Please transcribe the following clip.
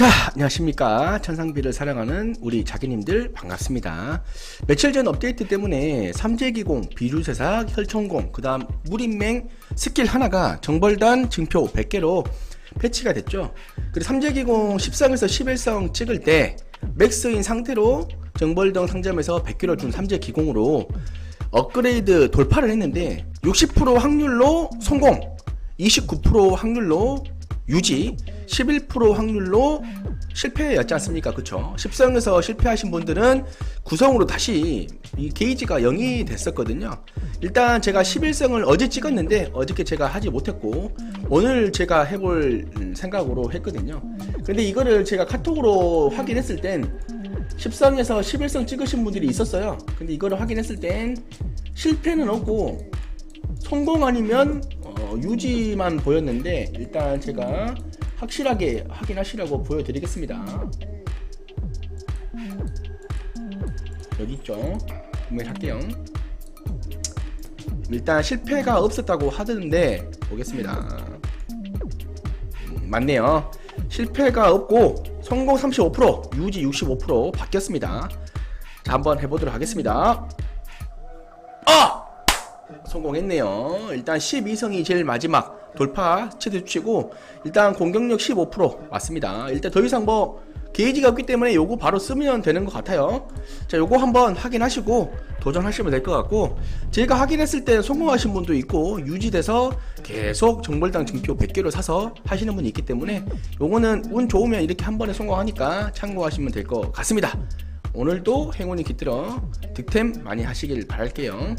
자, 안녕하십니까. 천상비를 사랑하는 우리 자기님들 반갑습니다. 며칠 전 업데이트 때문에 삼재기공, 비주세사, 혈천공, 그 다음 무인맹 스킬 하나가 정벌단 증표 100개로 패치가 됐죠. 그리고 삼재기공 10성에서 11성 찍을 때 맥스인 상태로 정벌등 상점에서 100개를 준 삼재기공으로 업그레이드 돌파를 했는데 60% 확률로 성공, 29% 확률로 유지, 11% 확률로 실패였지 않습니까? 그쵸? 10성에서 실패하신 분들은 9성으로 다시 이 게이지가 0이 됐었거든요. 일단 제가 11성을 어제 찍었는데 어저께 제가 하지 못했고 오늘 제가 해볼 생각으로 했거든요. 근데 이거를 제가 카톡으로 확인했을 땐 10성에서 11성 찍으신 분들이 있었어요. 근데 이거를 확인했을 땐 실패는 없고 성공 아니면 어, 유지만 보였는데 일단 제가 확실하게 확인하시라고 보여드리겠습니다. 여기 있죠. 구매할게요. 일단 실패가 없었다고 하던데 보겠습니다. 음, 맞네요. 실패가 없고 성공 35% 유지 65% 바뀌었습니다. 자 한번 해보도록 하겠습니다. 아! 성공했네요. 일단 12성이 제일 마지막 돌파 체대치고 일단 공격력 15% 맞습니다. 일단 더 이상 뭐 게이지가 없기 때문에 요거 바로 쓰면 되는 것 같아요. 자, 요거 한번 확인하시고 도전하시면 될 것 같고 제가 확인했을 때 성공하신 분도 있고 유지돼서 계속 정벌당 증표 100개를 사서 하시는 분이 있기 때문에 요거는 운 좋으면 이렇게 한 번에 성공하니까 참고하시면 될 것 같습니다. 오늘도 행운이 깃들어 득템 많이 하시길 바랄게요.